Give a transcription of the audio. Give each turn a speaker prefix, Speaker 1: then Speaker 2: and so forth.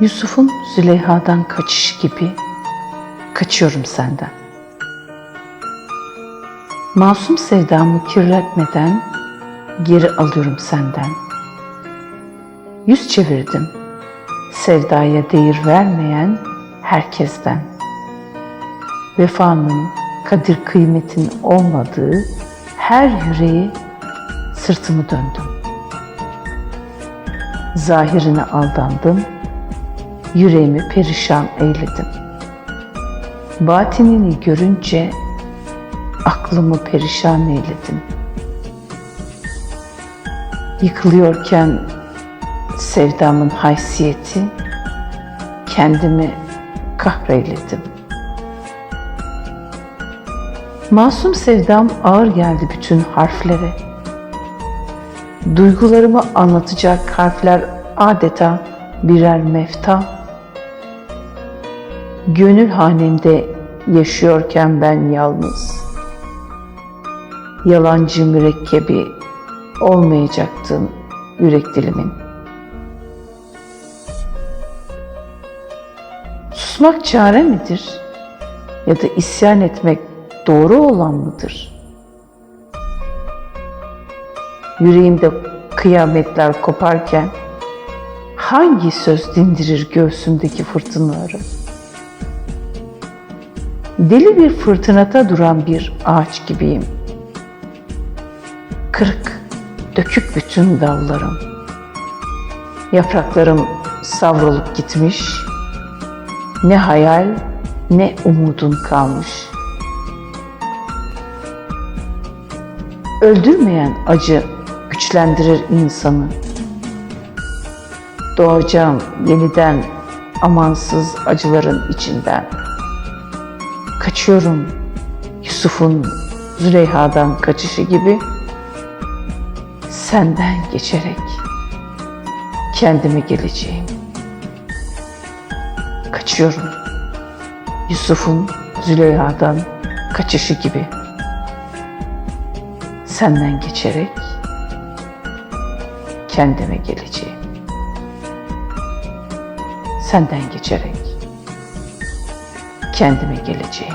Speaker 1: Yusuf'un Züleyha'dan kaçışı gibi kaçıyorum senden. Masum sevdamı kirletmeden geri alıyorum senden. Yüz çevirdim sevdaya değer vermeyen herkesten. Vefanın, kadir kıymetin olmadığı her yüreği sırtımı döndüm. Zahirine aldandım, yüreğimi perişan eyledim. Batinini görünce aklımı perişan eyledim. Yıkılıyorken sevdamın haysiyeti, kendimi kahreyledim. Masum sevdam ağır geldi bütün harflere. Duygularımı anlatacak harfler adeta birer mefta. Gönül hanemde yaşıyorken ben yalnız. Yalancı mürekkebi olmayacaktın yürek dilimin. Susmak çare midir? Ya da isyan etmek doğru olan mıdır? Yüreğimde kıyametler koparken hangi söz dindirir göğsümdeki fırtınaları? Deli bir fırtınata duran bir ağaç gibiyim. Kırık, dökük bütün dallarım. Yapraklarım savrulup gitmiş, ne hayal ne umudun kalmış. Öldürmeyen acı güçlendirir insanı. Doğacağım yeniden amansız acıların içinden. Kaçıyorum Yusuf'un Züleyha'dan kaçışı gibi senden geçerek kendime geleceğim kaçıyorum. Yusuf'un Züleyha'dan kaçışı gibi. Senden geçerek kendime geleceğim. Senden geçerek kendime geleceğim.